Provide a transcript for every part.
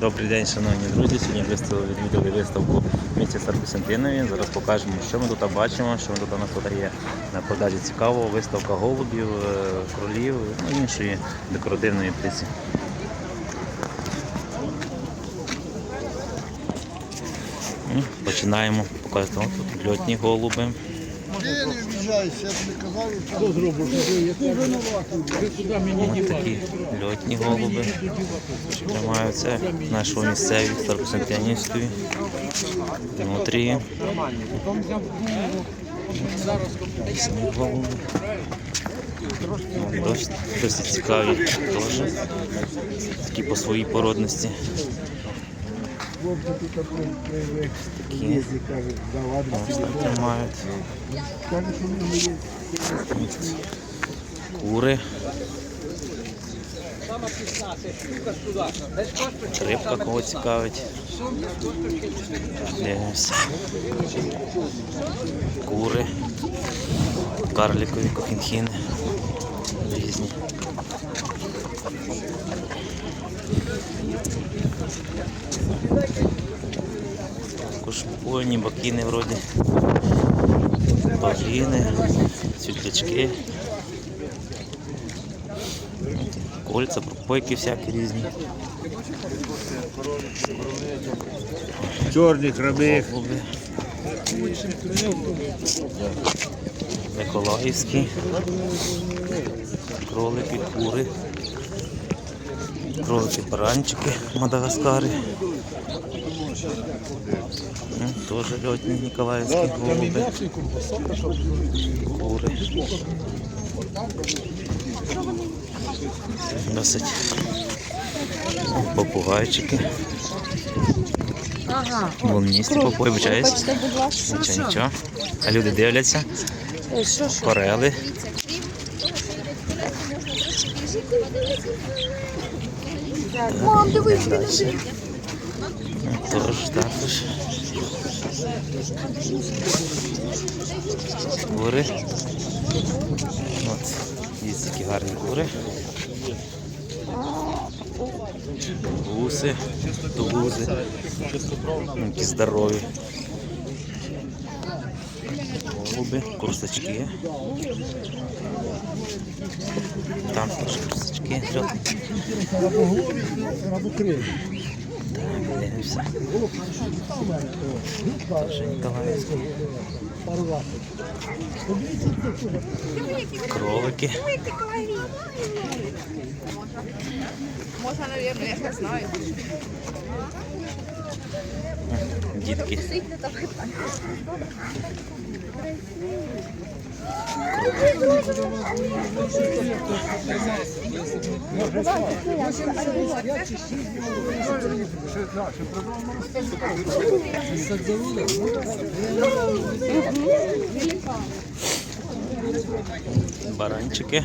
Добрий день, шановні друзі. Сьогодні відвідали виставку в місті Старокостянтинові. Зараз покажемо, що ми тут бачимо, що ми тут у нас тут є на продажі цікавого. Виставка голубів, е, кролів, ну іншої декоративної птиці. Починаємо показувати. Тут льотні голуби. Я не обіжаюся, я тобі казав, що зробив, що я Ось такі льотні голуби. Тримаються нашого місцеві Старокостянтинівської. Внутрі. Різні голуби. Ну, Досить, досить цікаві теж. Такі по своїй породності. Тут привик. Такі. Їздить, каже, да ладно. Нього є. Кури. Рибка кого цікавить. Дивимося. Кури. Карликові кофінхіни. Різні. Також бойні, бакіни вроді. Багіни, світлячки. Кольця, пропойки всякі різні. Хромих. Голуби. Миколаївські. Кролики, кури. Кролики, баранчики, мадагаскари. М, Теж льотні Ніколаївські голуби. Кури. Досить попугайчики. Волністі попугай, вибачаюсь. Нічого, нічого. А люди дивляться. Е? Корели. Мам, дивись, він Далі. Тож, також. Кури. От, дивіться, такі гарні кури. Гуси, тугузи. Які здорові. Голуби, курсачки. Там теж курсачки. Так, дивимося. Теж Ніколаївський. Кролики. Можна, мабуть, я не знаю. Дітки. Баранчики.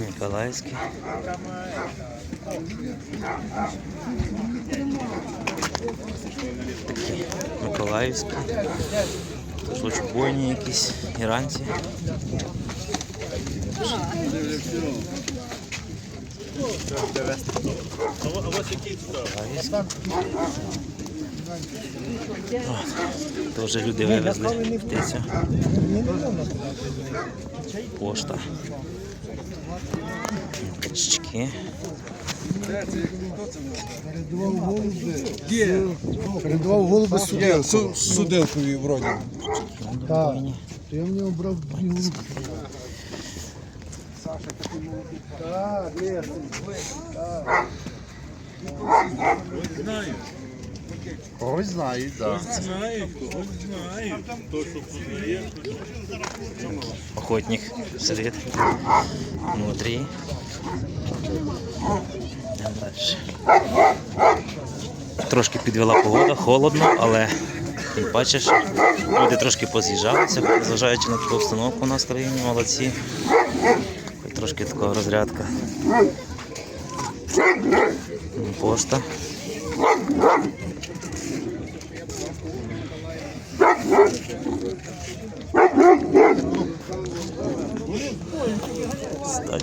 Ніколаївський. Такі Миколаївські. Тож очубойні якісь іранці. От. Теж люди вивезли птицю. Пошта. Качки. Передавав голуби. Передавав голуби судилкові. Судилкові вроді. Так. То я в нього брав дві голуби. Так, є. Когось знають, так. Охотник сидит внутри. Идем дальше. Трошки підвела погода, холодно, але тим паче, що люди трошки поз'їжджалися, зважаючи на таку обстановку у нас в країні, молодці. Трошки така розрядка. Пошта.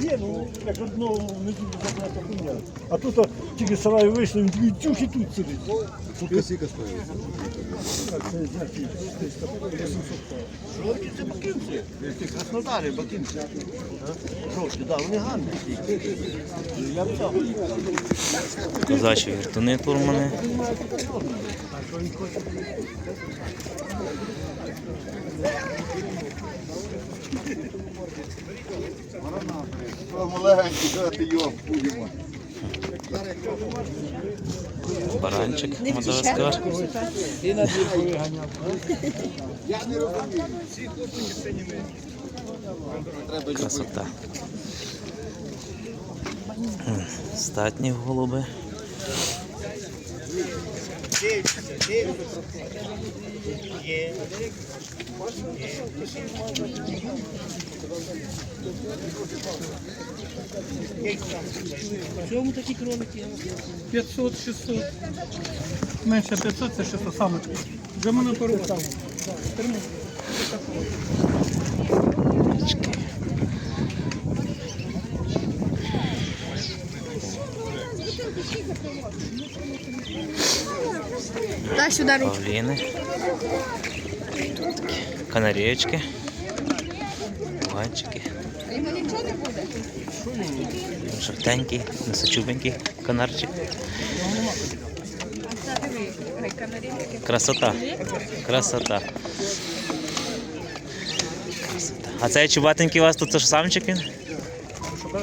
Ні, ну як одного не дуже забрати хуйня. А тут а, тільки сарай вийшли, він такий тюх і тут сидить. Сутка сіка стоїть. Це знаєте, 800 Жовті це бакинці. Ці Краснодарі бакинці. Жовті, так, вони гарні. Я взяв. Козачі віртуни турмани. Легенькі, давайте його будемо. Баранчик Мадагаскар. Красота. М, Статні голуби. Чому такі кролики? 500, 600. Менше 500 це 600 самочки. Вже мене порвав. Дай сюди руку. Павліни. Нічого не буде. Жовтенький, носочубенький канарчик. Це. Красота. Красота. Красота. А цей чубатенький у вас тут це самчик він?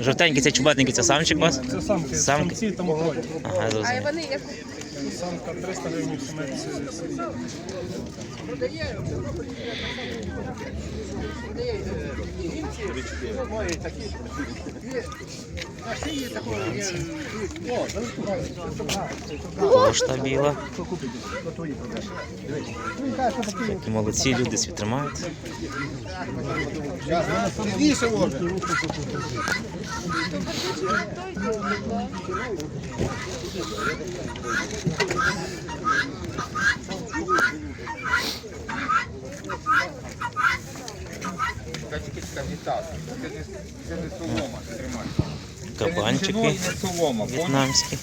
Жовтенький, це чубатенький, це самчик у вас? Це самки, Самки. самці там ходять. Ага, А вони як Самка 300 гривень самець. Пошта біла. Такі молодці, люди свій тримають. Більше може. Кабанчики. в'єтнамські.